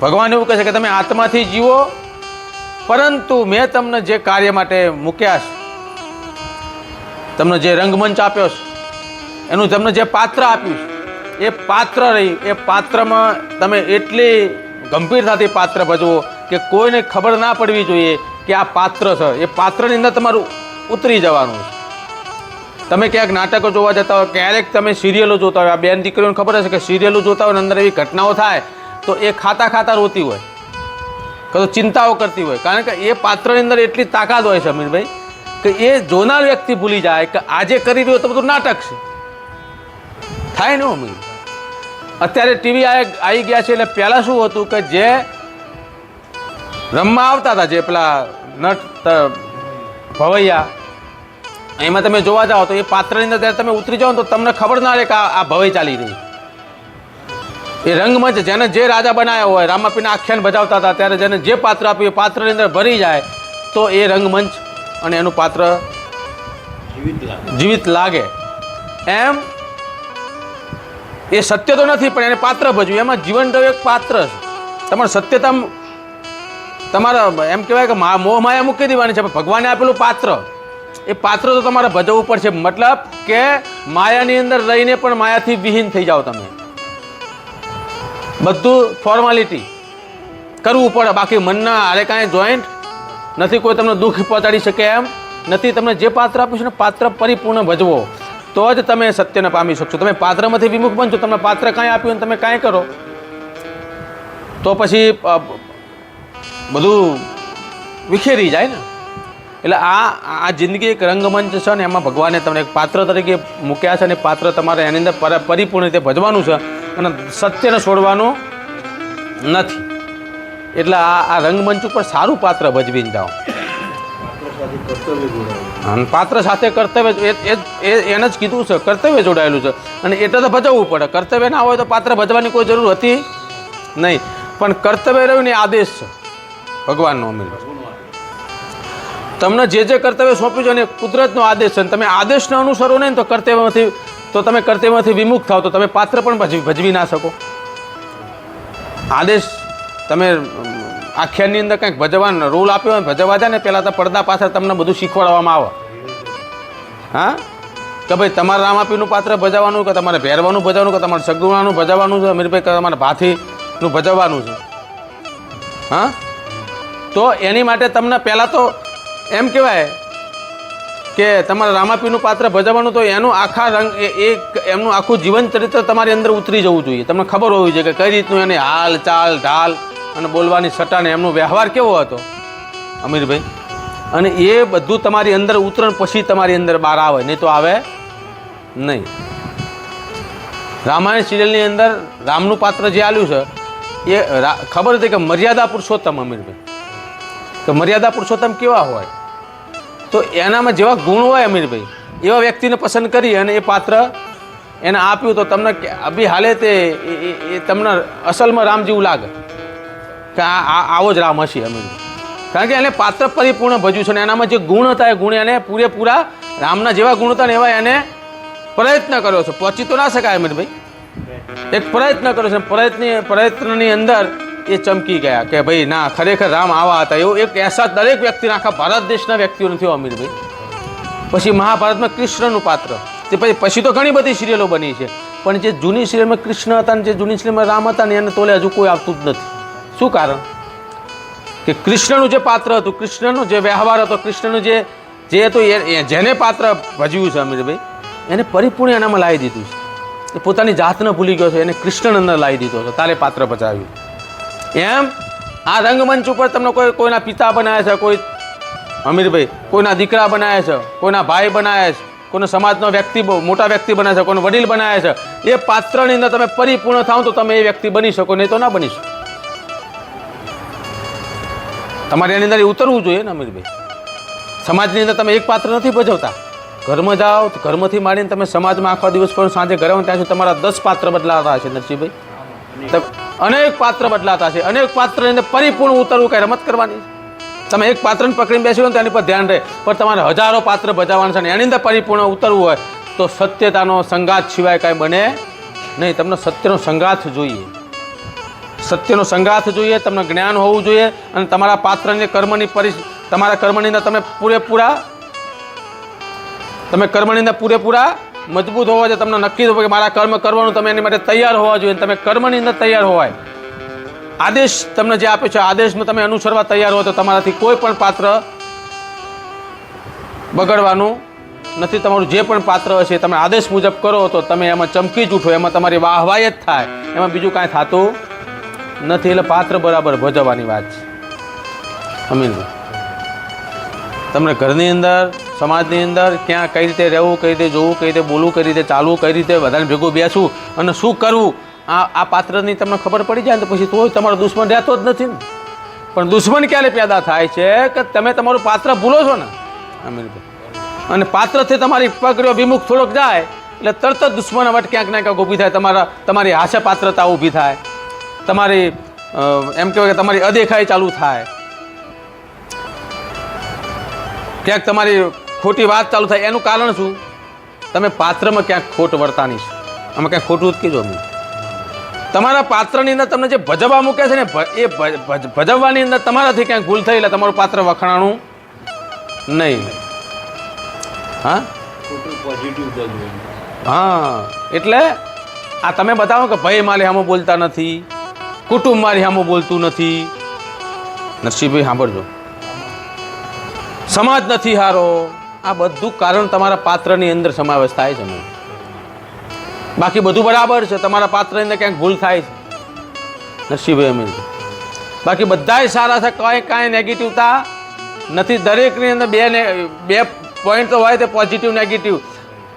ભગવાન એવું કહે છે કે તમે આત્માથી જીવો, પરંતુ મેં તમને જે કાર્ય માટે મૂક્યા છે, તમને જે રંગમંચ આપ્યો છે, એનું તમને જે પાત્ર આપ્યું છે, એ પાત્ર રહી, એ પાત્રમાં તમે એટલી ગંભીરતાથી પાત્ર ભજવો કે કોઈને ખબર ના પડવી જોઈએ કે આ પાત્ર છે. એ પાત્રની અંદર તમારું ઉતરી જવાનું છે. તમે ક્યાંક નાટકો જોવા જતા હોય, ક્યારેક તમે સિરિયલો જોતા હોય, આ બેન દીકરીઓને ખબર હશે કે સિરિયલો જોતા હોય અંદર એવી ઘટનાઓ થાય તો એ ખાતા ખાતા રોતી હોય. તો ચિંતાઓ કરતી હોય. કારણ કે એ પાત્રની અંદર એટલી તાકાત હોય છે અમીરભાઈ, કે એ જોનાર વ્યક્તિ ભૂલી જાય કે આજે કરી રહ્યો તો બધું નાટક છે. થાય ને અમીર? અત્યારે ટીવી આવી ગયા છે એટલે પહેલાં શું હતું કે જે રમવા આવતા હતા, જે પેલા નટ ભવૈયા, એમાં તમે જોવા જાઓ તો એ પાત્રની અંદર જ્યારે તમે ઉતરી જાઓ તો તમને ખબર ના રહે કે આ ભવાઈ ચાલી રહી. એ રંગમંચ જેને જે રાજા બનાવ્યા હોય રામાપીના આખ્યાન બજાવતા હતા ત્યારે જેને જે પાત્ર આપ્યું એ પાત્રની અંદર ભરી જાય તો એ રંગમંચ અને એનું પાત્ર જીવિત લાગે. એમ એ સત્ય તો નથી પણ એને પાત્ર ભજવું એમાં જીવન તો એક પાત્ર છે. તમારે સત્યતા તમારા એમ કહેવાય કે મોહ માયા મૂકી દેવાની છે પણ ભગવાને આપેલું પાત્ર. એ પાત્ર તો તમારે ભજવવું પડશે. મતલબ કે માયાની અંદર રહીને પણ માયાથી વિહીન થઈ જાઓ તમે. બધું ફોર્માલિટી કરવું પડે. બાકી મનના આરે કાંઈ જોઈન્ટ નથી, કોઈ તમને દુઃખ પહોંચાડી શકે એમ નથી. તમને જે પાત્ર આપ્યું છે ને પાત્ર પરિપૂર્ણ ભજવો. તો જ તમે સત્યને પામી શકશો. તમે પાત્રમાંથી વિમુખ બનશો. તમને પાત્ર કાંઈ આપ્યું તમે કાંઈ કરો. તો પછી બધું વિખેરી જાય ને. એટલે આ આ જિંદગી એક રંગમંચ છે ને એમાં ભગવાને તમને એક પાત્ર તરીકે મૂક્યા છે અને પાત્ર તમારે એની અંદર પર- પરિપૂર્ણ રીતે ભજવાનું છે અને સત્યને છોડવાનું નથી. એટલે આ આ રંગમંચ ઉપર સારું પાત્ર ભજવીને જાઓ. પાત્ર સાથે કર્તવ્ય એ- એને જ કીધું છે, કર્તવ્ય જોડાયેલું છે. અને એટલે તો ભજવવું પડે. કર્તવ્ય ના હોય તો પાત્ર ભજવાની કોઈ જરૂર હતી નહીં. પણ કર્તવ્ય રહ્યું ને આદેશ છે ભગવાનનો અમીર તમને જે જે કર્તવ્ય સોંપ્યું છે અને કુદરતનો આદેશ છે તમે આદેશને અનુસરો નહીં તો કર્તવ્યમાંથી, તો તમે કર્તવ્યમાંથી વિમુખ થાવ, તો તમે પાત્ર પણ ભજવી ભજવી ના શકો. આદેશ તમે આખ્યાનની અંદર કંઈક ભજવાનો રૂલ આપ્યો હોય ને ભજવા જાય ને પહેલાં તો પડદા પાછળ તમને બધું શીખવાડવામાં આવે. હા? કે ભાઈ તમારે રામાપીનું પાત્ર ભજવવાનું કે તમારે ભેરવાનું ભજવવાનું કે તમારે સગુણાનું ભજવવાનું છે? અમીરભાઈ તમારે ભાથીનું ભજવવાનું છે. હા? તો એની માટે તમને પહેલાં તો એમ કહેવાય કે તમારે રામાપીનું પાત્ર ભજવવાનું તો એનું આખા રંગ, એ એમનું આખું જીવન ચરિત્ર તમારી અંદર ઉતરી જવું જોઈએ. તમને ખબર હોવી જોઈએ કે કઈ રીતનું એને હાલ, ચાલ, ઢાલ અને બોલવાની સટાને એમનો વ્યવહાર કેવો હતો? અમીરભાઈ? અને એ બધું તમારી અંદર ઉતરણ પછી તમારી અંદર બહાર આવે, નહીં તો આવે નહીં. રામાયણ સિરિયલની અંદર રામનું પાત્ર જે આવ્યું છે, એ ખબર હતી કે મર્યાદા પુરુષોત્તમ, અમીરભાઈ? કે મર્યાદા પુરુષોત્તમ કેવા હોય? તો એનામાં જેવા ગુણ હોય અમીરભાઈ, એવા વ્યક્તિને પસંદ કરી અને એ પાત્ર એને આપ્યું તો તમને અભી હાલે તે, એ- તમને અસલમાં રામ જેવું લાગે. કે આ- આવો જ રામ હશે અમીરભાઈ. કારણ કે એને પાત્ર પરિપૂર્ણ ભજ્યું છે અને એનામાં જે ગુણ હતા એ ગુણ એને પૂરેપૂરા રામના જેવા ગુણ હતા ને એવા એને પ્રયત્ન કર્યો છે. પહોંચી તો ના શકાય અમીરભાઈ. એક પ્રયત્ન કર્યો છે. પ્રયત્ન, પ્રયત્નની અંદર એ ચમકી ગયા કે ભાઈ, ના, ખરેખર રામ આવા હતા. એવો એક એસા દરેક વ્યક્તિને આખા ભારત દેશના વ્યક્તિઓને થયો, અમીરભાઈ. પછી મહાભારતમાં કૃષ્ણનું પાત્ર. તે પછી પછી તો ઘણી બધી સિરિયલો બની છે. પણ જે જૂની સિરિયલમાં કૃષ્ણ હતા ને જે જૂની સિરિયલમાં રામ હતા ને, એને તોલે હજુ કોઈ આવતું જ નથી. શું કારણ? કે કૃષ્ણનું જે પાત્ર હતું, કૃષ્ણનો જે વ્યવહાર હતો, કૃષ્ણનું જે જે હતું, એ જેને પાત્ર ભજવ્યું છે, અમીરભાઈ, એને પરિપૂર્ણ એનામાં લાવી દીધું છે. પોતાની જાતને ભૂલી ગયો છે, એને કૃષ્ણ અંદર લાવી દીધો છે. તારે પાત્ર ભજાવ્યું. એમ? આ રંગમંચ ઉપર તમને કોઈ કોઈના પિતા બનાવ્યા છે કોઈ અમીરભાઈ કોઈના દીકરા બનાવ્યા છે કોઈના ભાઈ બનાવ્યા છે કોઈનો સમાજનો વ્યક્તિ મોટા વ્યક્તિ બનાવે છે કોઈનો વડીલ બનાવ્યા છે એ પાત્રની અંદર તમે પરિપૂર્ણ થાવ તો તમે એ વ્યક્તિ બની શકો નહીં તો ના બની શકો. તમારે એની અંદર એ ઉતરવું જોઈએ ને અમીરભાઈ. સમાજની અંદર તમે એક પાત્ર નથી ભજવતા. ઘરમાં જાઓ ઘરમાંથી માંડીને તમે સમાજમાં આખો દિવસ પણ સાંજે ઘરે આવો ત્યાં સુધી તમારા દસ પાત્ર બદલાતા હશે નરસિંહભાઈ. અનેક પાત્ર બદલાતા છે. અનેક પાત્રને પરિપૂર્ણ ઉતરવું કઈ રમત કરવાની તમે એક પાત્રને પકડીને બેસી હોય ને તો એની પર ધ્યાન રહે. પણ તમારે હજારો પાત્ર ભજાવવાના છે અને એની અંદર પરિપૂર્ણ ઉતરવું હોય તો સત્યતાનો સંગાત સિવાય કાંઈ બને નહીં. તમને સત્યનો સંગાથ જોઈએ. સત્યનો સંગાથ જોઈએ, તમને જ્ઞાન હોવું જોઈએ અને તમારા પાત્રને કર્મની પરિ તમારા કર્મની અંદર તમે પૂરેપૂરા, તમે કર્મની અંદર પૂરેપૂરા મજબૂત હોવા જોઈએ, તમને નક્કી થવું કે મારા કર્મ કરવાનું, તમે એની માટે તૈયાર હોવા જોઈએ. તમે કર્મની અંદર તૈયાર હોવાય. આદેશ તમને જે આપ્યો છે આદેશને તમે અનુસરવા તૈયાર હો તો તમારાથી કોઈ પણ પાત્ર બગડવાનું નથી. તમારું જે પણ પાત્ર હશે, તમે આદેશ મુજબ કરો તો તમે એમાં ચમકી જ ઉઠો. એમાં તમારી વાહવાય જ થાય. એમાં બીજું કાંઈ થતું નથી. એટલે પાત્ર બરાબર ભજવવાની વાત છે. અમીન. તમને ઘરની અંદર સમાજની અંદર ક્યાં કઈ રીતે રહેવું, કઈ રીતે જોવું, કઈ રીતે બોલવું, કઈ રીતે ચાલવું, કઈ રીતે બધાને ભેગું બેસવું અને શું કરવું, આ આ પાત્રની તમને ખબર પડી જાય ને તો પછી તો તમારો દુશ્મન રહેતો જ નથી ને. પણ દુશ્મન ક્યારે પેદા થાય છે કે તમે તમારું પાત્ર ભૂલો છો ને? અને પાત્રથી તમારી પગડ્યો વિમુખ થોડોક જાય, એટલે તરત જ દુશ્મન વટ ક્યાંક ના ક્યાંક ઊભી થાય, તમારા, તમારી હાસ્ય પાત્રતા ઊભી થાય, તમારી એમ કહેવાય કે તમારી અદેખાઈ ચાલુ થાય. ક્યાંક તમારી ખોટી વાત ચાલુ થાય, એનું કારણ શું? તમે પાત્રમાં ક્યાંક ખોટ વર્તાની છે. આમાં ક્યાંક ખોટું જ કીધું અમે તમારા પાત્રની અંદર તમને જે ભજવવા મૂકે છે ને એ ભજ- ભજ- ભજવવાની અંદર તમારાથી ક્યાંક ભૂલ થઈ એટલે તમારું પાત્ર વખણાણું નહીં. હા? હા, એટલે આ તમે બતાવો કે ભાઈ મારી સામે બોલતા નથી, કુટુંબ મારી સામે બોલતું નથી. નરસિંહભાઈ, સાંભળજો. સમાજ નથી હારો. આ બધું કારણ તમારા પાત્રની અંદર સમાવેશ થાય છે. બાકી બધું બરાબર છે, તમારા પાત્રની અંદર ક્યાંક ભૂલ થાય છે. નરસિંહભાઈ અમીર બાકી બધાય સારા છે, કાંઈ કાંઈ નેગેટિવતા નથી. દરેકની અંદર બે ને, બે પોઈન્ટ તો હોય તે પોઝિટિવ નેગેટિવ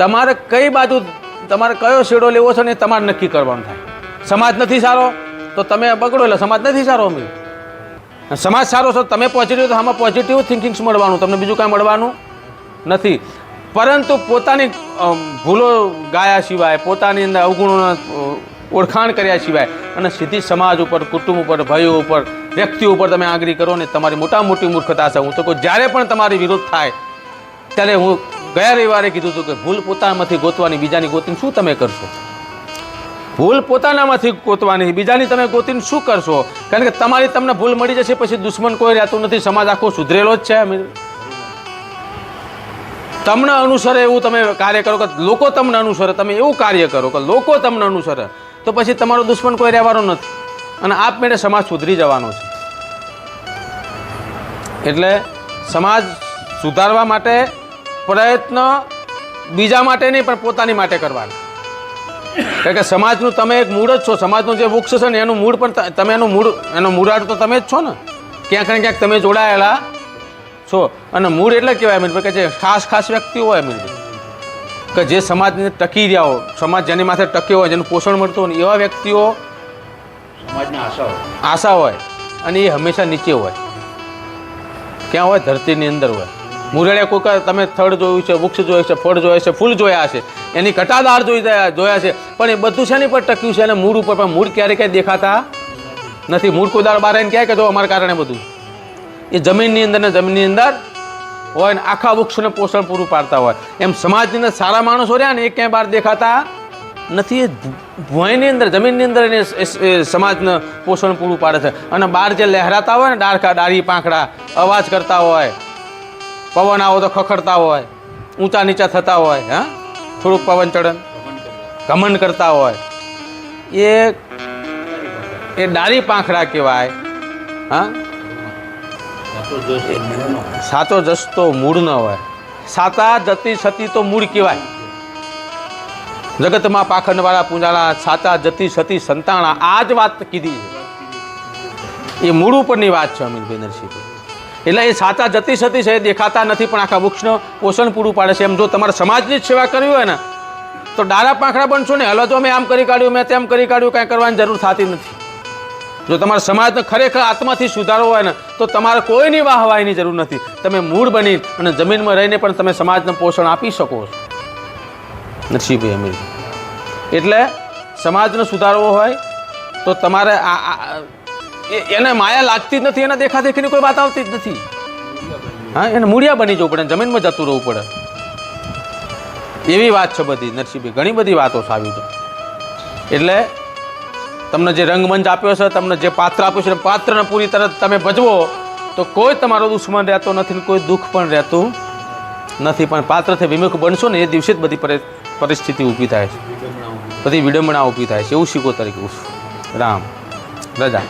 તમારે કઈ બાજુ, તમારે કયો શેડો લેવો છે ને તમારે નક્કી કરવાનું થાય. સમાજ નથી સારો, તો તમે બગડો એટલે સમાજ નથી સારો અમીર સમાજ સારો છો તમે પોઝિટિવ તો આમાં પોઝિટિવ થિંકિંગ્સ મળવાનું, તમને બીજું કાંઈ મળવાનું? નથી. પરંતુ પોતાની ભૂલો ગાયા સિવાય, પોતાની અંદર અવગુણોના ઓળખાણ કર્યા સિવાય અને સીધી સમાજ ઉપર, કુટુંબ ઉપર ભાઈઓ ઉપર, વ્યક્તિ ઉપર તમે આંગળી કરો ને તમારી મોટા મોટી મૂર્ખતા છે હું તો કહું જ્યારે પણ તમારી વિરોધ થાય, ત્યારે હું ગયા રવિવારે કીધું હતું કે ભૂલ પોતાનામાંથી ગોતવાની, બીજાની ગોતીને શું તમે કરશો? ભૂલ પોતાનામાંથી ગોતવાની, બીજાની તમે ગોતીને શું કરશો? કારણ કે તમારી તમને ભૂલ મળી જશે, પછી દુશ્મન કોઈ રહેતું નથી. સમાજ આખો સુધરેલો જ છે તમને અનુસરે એવું તમે કાર્ય કરો કે લોકો તમને અનુસરે, તમે એવું કાર્ય કરો કે લોકો તમને અનુસરે, તો પછી તમારો દુશ્મન કોઈ રહેવાનો નથી. અને આપમેળે સમાજ સુધરી જવાનો છે. એટલે સમાજ સુધારવા માટે પ્રયત્ન બીજા માટે નહીં, પણ પોતાની માટે કરવાનો. કારણ કે સમાજનું તમે એક મૂળ જ છો, સમાજનું જે વૃક્ષ છે ને, એનું મૂળ પણ તમે એનું મૂળ, એનો મૂળાડ તો તમે જ છો ને. ક્યાંક ને ક્યાંક તમે જોડાયેલા છો? અને મૂળ એટલે કહેવાય અમીરભાઈ કે જે ખાસ ખાસ વ્યક્તિઓ હોય અમીરભાઈ કે જે સમાજને ટકી રહ્યા હોય સમાજ જેની માથે ટક્યો હોય જેનું પોષણ મળતું હોય ને એવા વ્યક્તિઓ સમાજને આશા હોય. આશા હોય અને એ હંમેશા નીચે હોય. ક્યાં હોય? ધરતીની અંદર હોય. મુરળે કોઈક તમે થડ જોયું છે વૃક્ષ જોયું છે ફળ જોયા છે ફૂલ જોયા છે એની કટાદાર જોઈ જોયા છે પણ એ બધું છે ને પર ટક્યું છે? અને મૂળ ઉપર પણ મૂળ ક્યારે ક્યાંય દેખાતા નથી. મૂળ કોઈ બારે ક્યાંય કે જો અમારા કારણે બધું. એ જમીનની અંદર ને જમીનની અંદર હોય ને આખા વૃક્ષને પોષણ પૂરું પાડતા હોય. એમ સમાજની અંદર સારા માણસો રહ્યા ને એ ક્યાંય બહાર દેખાતા નથી. એ ભૂંઈની અંદર, જમીનની અંદર એને સમાજને પોષણ પૂરું પાડે છે. અને બહાર જે લહેરાતા હોય ને ડાળખા, ડાળી, પાંખડા, અવાજ કરતા હોય, પવન આવો તો ખખડતા હોય, ઊંચા નીચા થતા હોય, હા? થોડુંક પવન ચડન ઘમંડ કરતા હોય. એ એ ડાળી, પાંખડા કહેવાય, હા? સાચો જસ તો મૂળ ન હોય. સાતા જતી સતી તો મૂળ કહેવાય. જગતમાં પાખંડવાળા પૂંજાળા સાચા જતી સતી સંતાણા, આ જ વાત કીધી છે. એ મૂળ ઉપરની વાત છે અમીરભાઈ નરસિંહભાઈ એટલે એ સાચા જતી સતી છે દેખાતા નથી, પણ આખા વૃક્ષનું પોષણ પૂરું પાડે છે. એમ જો તમારે સમાજની જ સેવા કરવી હોય ને, તો ડાળા પાંખડા બનશો ને. હલો તો મેં આમ કરી કાઢ્યું, મેં તેમ કરી કાઢ્યું, કાંઈ કરવાની જરૂર થતી નથી. જો તમારા સમાજને ખરેખર આત્માથી સુધારવો હોય ને, તો તમારે કોઈની વાહવાહીની જરૂર નથી. તમે મૂળ બની અને જમીનમાં રહીને પણ તમે સમાજને પોષણ આપી શકો છો. નરસિંહભાઈ અમીર. એટલે સમાજને સુધારવો હોય, તો તમારે આ એને માયા લાગતી જ નથી, એના દેખાદેખીની કોઈ વાત આવતી જ નથી. હા, એને મૂળિયા બની જવું પડે, જમીનમાં જતું રહેવું પડે. એવી વાત છે બધી, નરસિંહભાઈ, ઘણી બધી વાતો છે. આવી એટલે તમને જે રંગમંચ આપ્યો છે, તમને જે પાત્ર આપ્યું છે પાત્રને પૂરી તરત તમે ભજવો, તો કોઈ તમારો દુશ્મન રહેતો નથી ને કોઈ દુઃખ પણ રહેતું નથી. પણ પાત્રથી વિમુખ બનશો ને એ દિવસે જ બધી પરિસ્થિતિ ઊભી થાય છે. બધી વિડંબણા ઊભી થાય છે. એવું શીખો તરીકે રામ. રજા.